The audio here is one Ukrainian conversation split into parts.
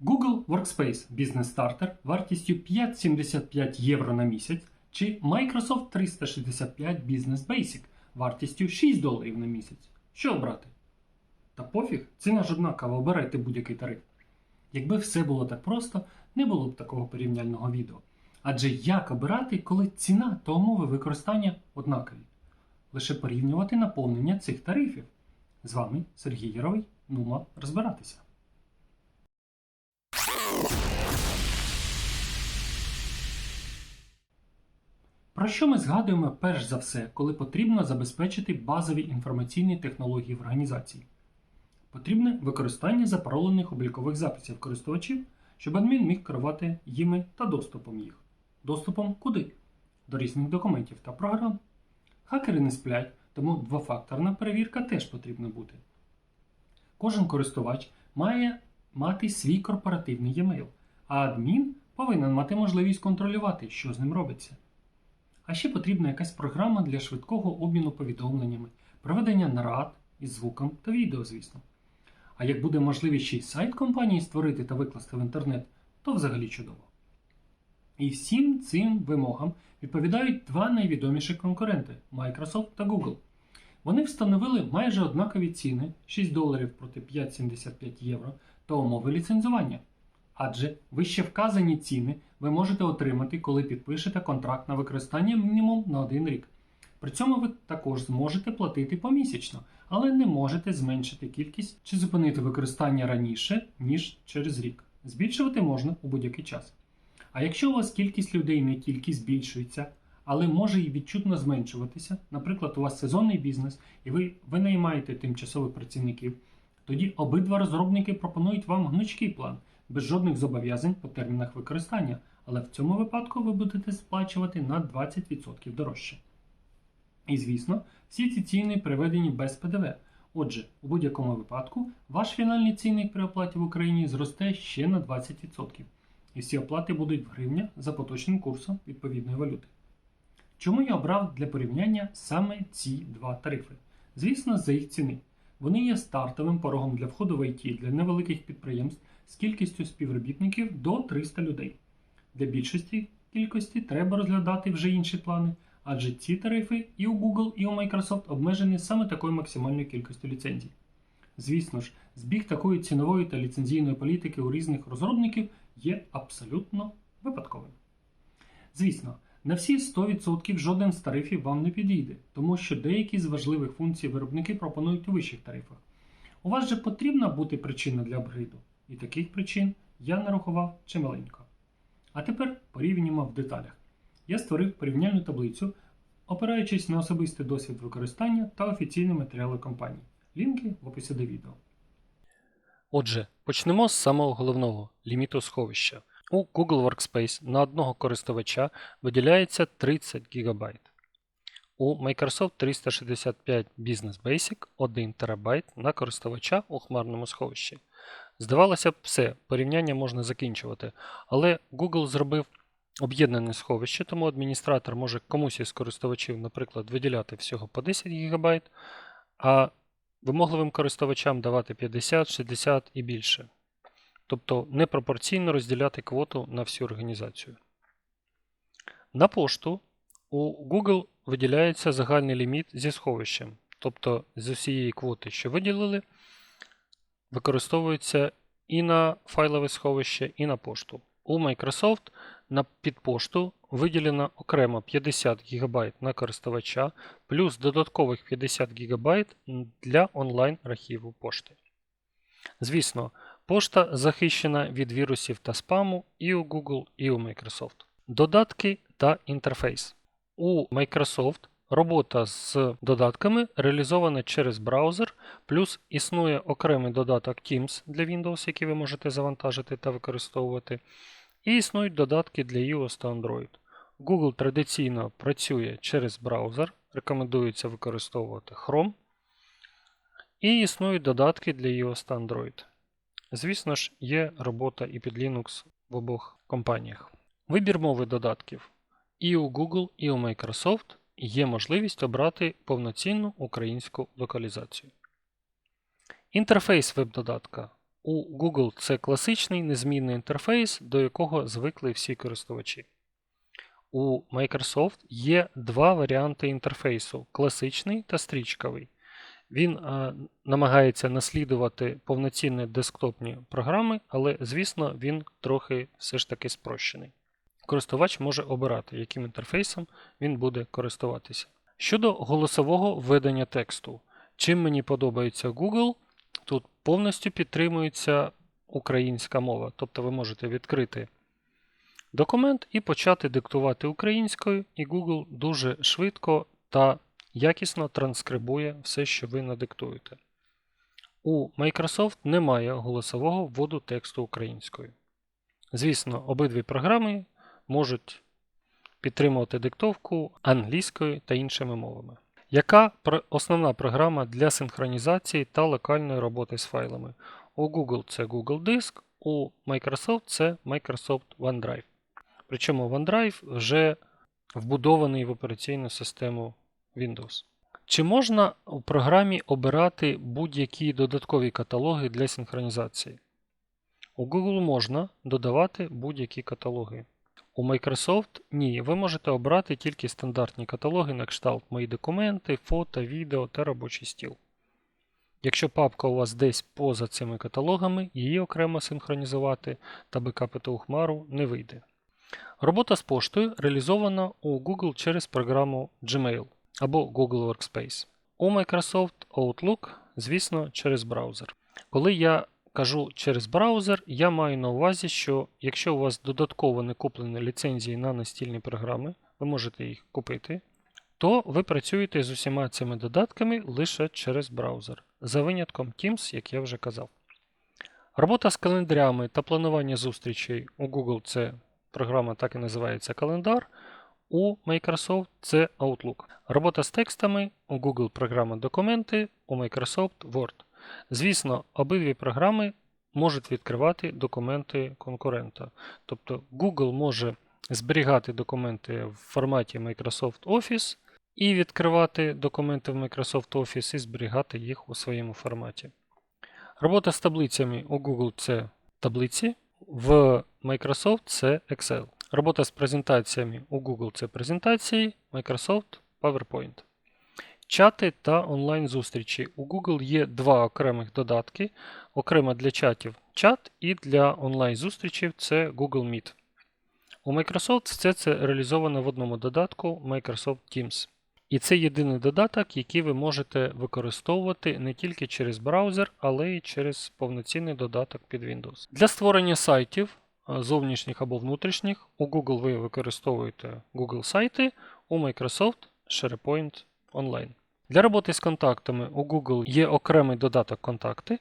Google Workspace Business Starter вартістю 5,75 євро на місяць чи Microsoft 365 Business Basic вартістю 6 доларів на місяць. Що обрати? Та пофіг, ціна ж однакова, обирайте будь-який тариф. Якби все було так просто, не було б такого порівняльного відео. Адже як обирати, коли ціна та умови використання однакові? Лише порівнювати наповнення цих тарифів. З вами Сергій Яровий. Нумо розбиратися. Про що ми згадуємо перш за все, коли потрібно забезпечити базові інформаційні технології в організації? Потрібне використання запаролених облікових записів користувачів, щоб адмін міг керувати їми та доступом їх. Доступом куди? До різних документів та програм. Хакери не сплять, тому двофакторна перевірка теж потрібна бути. Кожен користувач має мати свій корпоративний e-mail, а адмін повинен мати можливість контролювати, що з ним робиться. А ще потрібна якась програма для швидкого обміну повідомленнями, проведення нарад із звуком та відео, звісно. А як буде можливість ще й сайт компанії створити та викласти в інтернет, то взагалі чудово. І всім цим вимогам відповідають два найвідоміші конкуренти Microsoft та Google. Вони встановили майже однакові ціни 6 доларів проти 5,75 євро та умови ліцензування. Адже вище вказані ціни ви можете отримати, коли підпишете контракт на використання мінімум на один рік. При цьому ви також зможете платити помісячно, але не можете зменшити кількість чи зупинити використання раніше, ніж через рік. Збільшувати можна у будь-який час. А якщо у вас кількість людей не тільки збільшується, але може і відчутно зменшуватися, наприклад, у вас сезонний бізнес і ви винаймаєте тимчасових працівників, тоді обидва розробники пропонують вам гнучкий план без жодних зобов'язань по термінах використання, але в цьому випадку ви будете сплачувати на 20% дорожче. І звісно, всі ці ціни приведені без ПДВ. Отже, у будь-якому випадку ваш фінальний цінник при оплаті в Україні зросте ще на 20%. І всі оплати будуть в гривня за поточним курсом відповідної валюти. Чому я обрав для порівняння саме ці два тарифи? Звісно, за їх ціни. Вони є стартовим порогом для входу в IT для невеликих підприємств з кількістю співробітників до 300 людей. Для більшості кількості треба розглядати вже інші плани, адже ці тарифи і у Google, і у Microsoft обмежені саме такою максимальною кількістю ліцензій. Звісно ж, збіг такої цінової та ліцензійної політики у різних розробників є абсолютно випадковим. Звісно, на всі 100% жоден з тарифів вам не підійде, тому що деякі з важливих функцій виробники пропонують у вищих тарифах. У вас же потрібна бути причина для апгрейду, і таких причин я нарахував чималенько. А тепер порівняємо в деталях. Я створив порівняльну таблицю, опираючись на особистий досвід використання та офіційні матеріали компанії. Лінки в описі до відео. Отже, почнемо з самого головного ліміту сховища. У Google Workspace на одного користувача виділяється 30 ГБ. У Microsoft 365 Business Basic 1 ТБ на користувача у хмарному сховищі. Здавалося б, все, порівняння можна закінчувати, але Google зробив об'єднане сховище, тому адміністратор може комусь із користувачів, наприклад, виділяти всього по 10 ГБ, а вимогливим користувачам давати 50, 60 і більше. Тобто непропорційно розділяти квоту на всю організацію. На пошту у Google виділяється загальний ліміт зі сховищем. Тобто з усієї квоти, що виділили, використовується і на файлове сховище, і на пошту. У Microsoft на підпошту виділено окремо 50 ГБ на користувача, плюс додаткових 50 ГБ для онлайн-архіву пошти. Звісно, пошта захищена від вірусів та спаму і у Google, і у Microsoft. Додатки та інтерфейс. У Microsoft робота з додатками реалізована через браузер, плюс існує окремий додаток Teams для Windows, який ви можете завантажити та використовувати. І існують додатки для iOS та Android. Google традиційно працює через браузер, рекомендується використовувати Chrome. І існують додатки для iOS та Android. Звісно ж, є робота і під Linux в обох компаніях. Вибір мови додатків. І у Google, і у Microsoft є можливість обрати повноцінну українську локалізацію. Інтерфейс веб-додатка. У Google це класичний незмінний інтерфейс, до якого звикли всі користувачі. У Microsoft є два варіанти інтерфейсу класичний та стрічковий. Він е, намагається наслідувати повноцінні десктопні програми, але, звісно, він трохи все ж таки спрощений. Користувач може обирати, яким інтерфейсом він буде користуватися. Щодо голосового введення тексту, чим мені подобається Google, тут повністю підтримується українська мова. Тобто ви можете відкрити документ і почати диктувати українською, і Google дуже швидко та якісно транскрибує все, що ви надиктуєте. У Microsoft немає голосового вводу тексту українською. Звісно, обидві програми можуть підтримувати диктовку англійською та іншими мовами. Яка основна програма для синхронізації та локальної роботи з файлами? У Google це Google Диск, у Microsoft це Microsoft OneDrive. Причому OneDrive вже вбудований в операційну систему Windows. Чи можна у програмі обирати будь-які додаткові каталоги для синхронізації? У Google можна додавати будь-які каталоги. У Microsoft ні, ви можете обрати тільки стандартні каталоги на кшталт Мої документи, фото, відео та робочий стіл. Якщо папка у вас десь поза цими каталогами, її окремо синхронізувати та бекапити у хмару не вийде. Робота з поштою реалізована у Google через програму Gmail або Google Workspace. У Microsoft Outlook, звісно, через браузер. Коли я кажу через браузер, я маю на увазі, що якщо у вас додатково не куплені ліцензії на настільні програми, ви можете їх купити, то ви працюєте з усіма цими додатками лише через браузер, за винятком Teams, як я вже казав. Робота з календарями та планування зустрічей у Google це програма так і називається календар. У Microsoft це Outlook. Робота з текстами у Google програма Документи, у Microsoft Word. Звісно, обидві програми можуть відкривати документи конкурента. Тобто Google може зберігати документи в форматі Microsoft Office і відкривати документи в Microsoft Office і зберігати їх у своєму форматі. Робота з таблицями у Google це таблиці, в Microsoft це Excel. Робота з презентаціями у Google це презентації, Microsoft PowerPoint. Чати та онлайн-зустрічі. У Google є два окремих додатки. Окремо для чатів чат і для онлайн-зустрічів це Google Meet. У Microsoft все це реалізовано в одному додатку Microsoft Teams. І це єдиний додаток, який ви можете використовувати не тільки через браузер, але й через повноцінний додаток під Windows. Для створення сайтів, зовнішніх або внутрішніх, у Google ви використовуєте Google сайти, у Microsoft SharePoint Online. Для роботи з контактами у Google є окремий додаток контакти.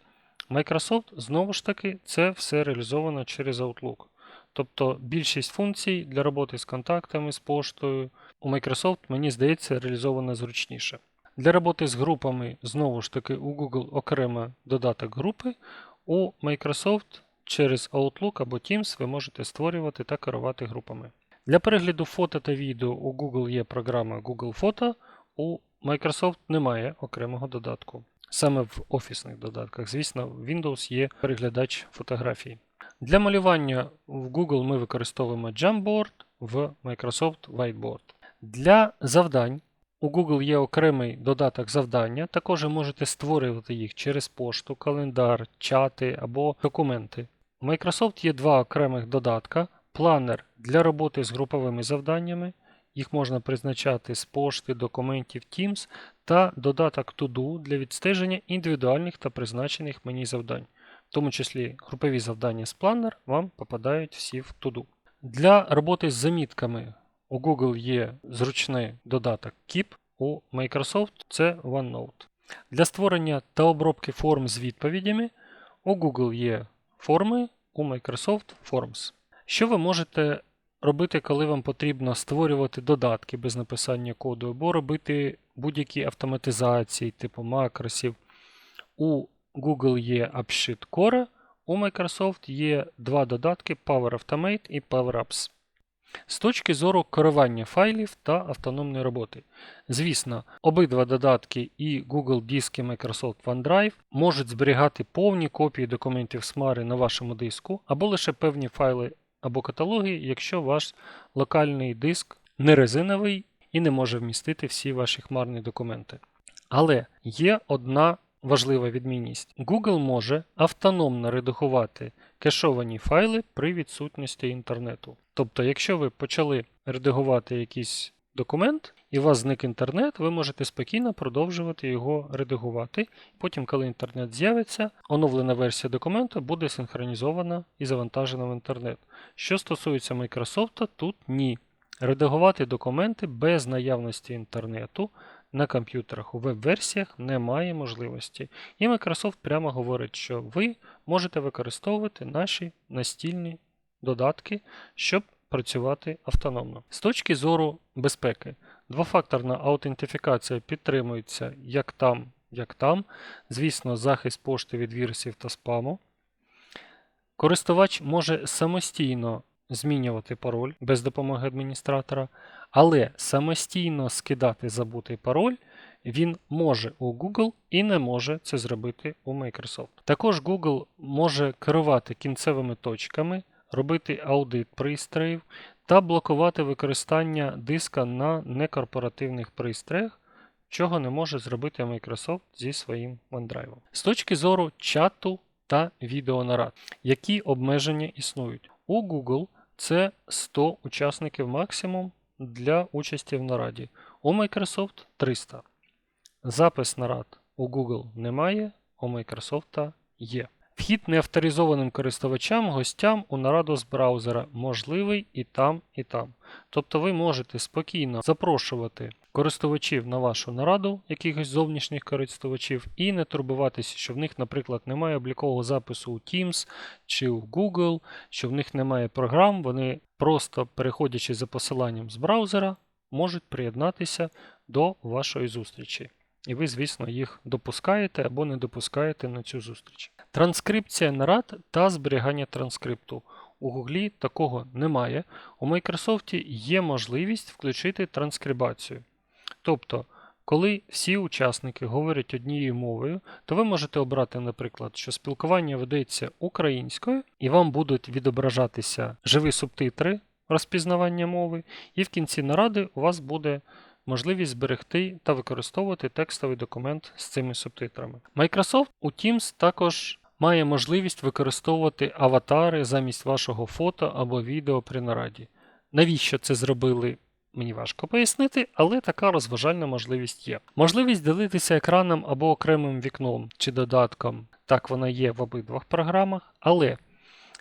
Microsoft знову ж таки це все реалізовано через Outlook. Тобто більшість функцій для роботи з контактами, з поштою у Microsoft, мені здається, реалізовано зручніше. Для роботи з групами, знову ж таки, у Google окремо додаток групи, у Microsoft через Outlook або Teams ви можете створювати та керувати групами. Для перегляду фото та відео у Google є програма Google Фото, у Microsoft немає окремого додатку. Саме в офісних додатках. Звісно, в Windows є переглядач фотографій. Для малювання в Google ми використовуємо Jamboard, в Microsoft Whiteboard. Для завдань у Google є окремий додаток завдання. Також можете створювати їх через пошту, календар, чати або документи. У Microsoft є два окремих додатка: планер для роботи з груповими завданнями. Їх можна призначати з пошти, документів Teams та додаток To-Do для відстеження індивідуальних та призначених мені завдань. В тому числі групові завдання з Planner вам попадають всі в To-Do. Для роботи з замітками у Google є зручний додаток Keep, у Microsoft це OneNote. Для створення та обробки форм з відповідями у Google є форми, у Microsoft Forms. Що ви можете робити, коли вам потрібно створювати додатки без написання коду, або робити будь-які автоматизації, типу макросів. У Google є AppSheet Core, у Microsoft є два додатки Power Automate і Power Apps. З точки зору керування файлів та автономної роботи. Звісно, обидва додатки і Google Диск і Microsoft OneDrive можуть зберігати повні копії документів Smart на вашому диску або лише певні файли або каталоги, якщо ваш локальний диск не резиновий і не може вмістити всі ваші хмарні документи. Але є одна важлива відмінність: Google може автономно редагувати кешовані файли при відсутності інтернету. Тобто, якщо ви почали редагувати якийсь документ і у вас зник інтернет, ви можете спокійно продовжувати його редагувати. Потім, коли інтернет з'явиться, оновлена версія документу буде синхронізована і завантажена в інтернет. Що стосується Microsoft, тут ні. Редагувати документи без наявності інтернету на комп'ютерах у веб-версіях немає можливості. І Microsoft прямо говорить, що ви можете використовувати наші настільні додатки, щоб працювати автономно. З точки зору безпеки, двофакторна аутентифікація підтримується як там, як там. Звісно, захист пошти від вірусів та спаму. Користувач може самостійно змінювати пароль без допомоги адміністратора, але самостійно скидати забутий пароль він може у Google і не може це зробити у Microsoft. Також Google може керувати кінцевими точками, робити аудит пристроїв та блокувати використання диска на некорпоративних пристроях, чого не може зробити Microsoft зі своїм OneDrive. З точки зору чату та відеонарад, які обмеження існують. У Google це 100 учасників максимум для участі в нараді. У Microsoft 300. Запис нарад у Google немає, у Microsoft є. Вхід неавторизованим користувачам, гостям у нараду з браузера можливий і там, і там. Тобто ви можете спокійно запрошувати користувачів на вашу нараду, якихось зовнішніх користувачів, і не турбуватися, що в них, наприклад, немає облікового запису у Teams чи у Google, що в них немає програм, вони просто переходячи за посиланням з браузера, можуть приєднатися до вашої зустрічі. І ви, звісно, їх допускаєте або не допускаєте на цю зустріч. Транскрипція нарад та зберігання транскрипту. У Гуглі такого немає. У Microsoft є можливість включити транскрибацію. Тобто, коли всі учасники говорять однією мовою, то ви можете обрати, наприклад, що спілкування ведеться українською, і вам будуть відображатися живі субтитри розпізнавання мови, і в кінці наради у вас буде можливість зберегти та використовувати текстовий документ з цими субтитрами. Microsoft у Teams також має можливість використовувати аватари замість вашого фото або відео при нараді. Навіщо це зробили? Мені важко пояснити, але така розважальна можливість є. Можливість ділитися екраном або окремим вікном чи додатком, так вона є в обидвох програмах. Але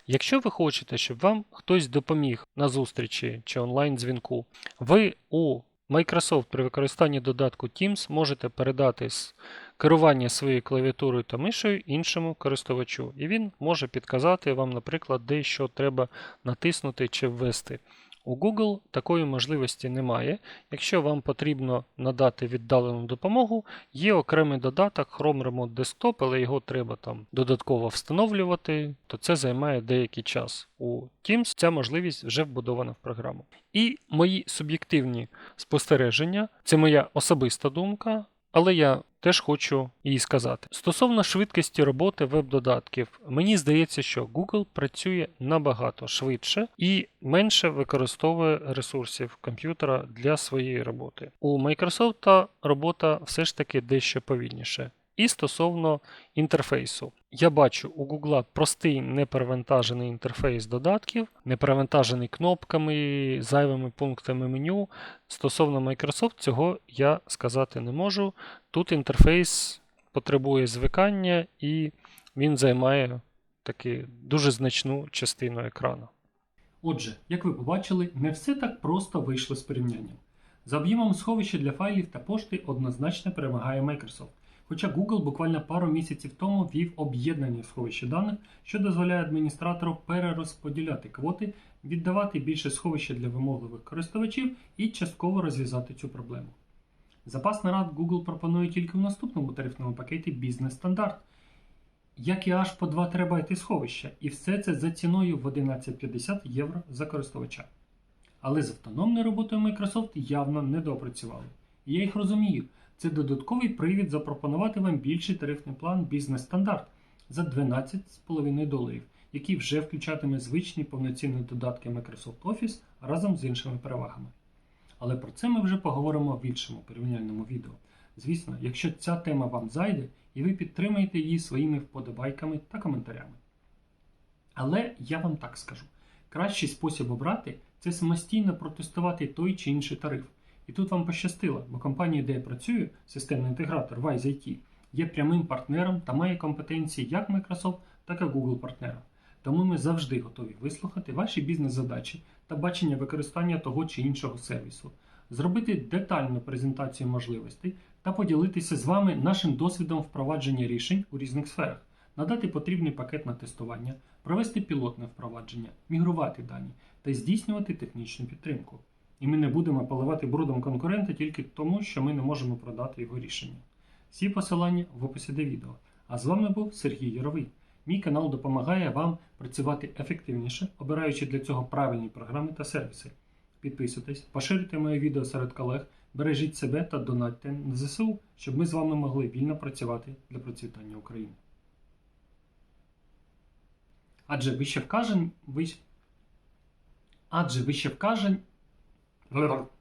якщо ви хочете, щоб вам хтось допоміг на зустрічі чи онлайн-дзвінку, ви у Microsoft при використанні додатку Teams можете передати керування своєю клавіатурою та мишею іншому користувачу, і він може підказати вам, наприклад, де що треба натиснути чи ввести. У Google такої можливості немає. Якщо вам потрібно надати віддалену допомогу, є окремий додаток Chrome Remote Desktop, але його треба там додатково встановлювати, то це займає деякий час. У Teams ця можливість вже вбудована в програму. І мої суб'єктивні спостереження це моя особиста думка. Але я теж хочу їй сказати. Стосовно швидкості роботи веб-додатків, мені здається, що Google працює набагато швидше і менше використовує ресурсів комп'ютера для своєї роботи. У Microsoft робота все ж таки дещо повільніше. І стосовно інтерфейсу. Я бачу у Google простий неперевантажений інтерфейс додатків, неперевантажений кнопками, зайвими пунктами меню. Стосовно Microsoft, цього я сказати не можу. Тут інтерфейс потребує звикання і він займає таки дуже значну частину екрану. Отже, як ви побачили, не все так просто вийшло з порівнянням. За об'ємом сховища для файлів та пошти однозначно перемагає Microsoft. Хоча Google буквально пару місяців тому ввів об'єднання сховища даних, що дозволяє адміністратору перерозподіляти квоти, віддавати більше сховища для вимогливих користувачів і частково розв'язати цю проблему. Запас нарад Google пропонує тільки в наступному тарифному пакеті Бізнес стандарт, як і аж по 2 ТБ сховища, і все це за ціною в 1150 євро за користувача. але з автономною роботою Microsoft явно не допрацювали. І я їх розумію. Це додатковий привід запропонувати вам більший тарифний план бізнес-стандарт за 12,5 доларів, який вже включатиме звичні повноцінні додатки Microsoft Office разом з іншими перевагами. Але про це ми вже поговоримо в іншому порівняльному відео. Звісно, якщо ця тема вам зайде, і ви підтримаєте її своїми вподобайками та коментарями. Але я вам так скажу: кращий спосіб обрати це самостійно протестувати той чи інший тариф. І тут вам пощастило, бо компанія, де я працюю, системний інтегратор Wise IT, є прямим партнером та має компетенції як Microsoft, так і Google партнера. Тому ми завжди готові вислухати ваші бізнес-задачі та бачення використання того чи іншого сервісу, зробити детальну презентацію можливостей та поділитися з вами нашим досвідом впровадження рішень у різних сферах, надати потрібний пакет на тестування, провести пілотне впровадження, мігрувати дані та здійснювати технічну підтримку. І ми не будемо поливати брудом конкурента тільки тому, що ми не можемо продати його рішення. Всі посилання в описі до відео. А з вами був Сергій Яровий. Мій канал допомагає вам працювати ефективніше, обираючи для цього правильні програми та сервіси. Підписуйтесь, поширюйте моє відео серед колег, бережіть себе та донатьте на ЗСУ, щоб ми з вами могли вільно працювати для процвітання України. Адже вище. Вище... Адже вище вказані.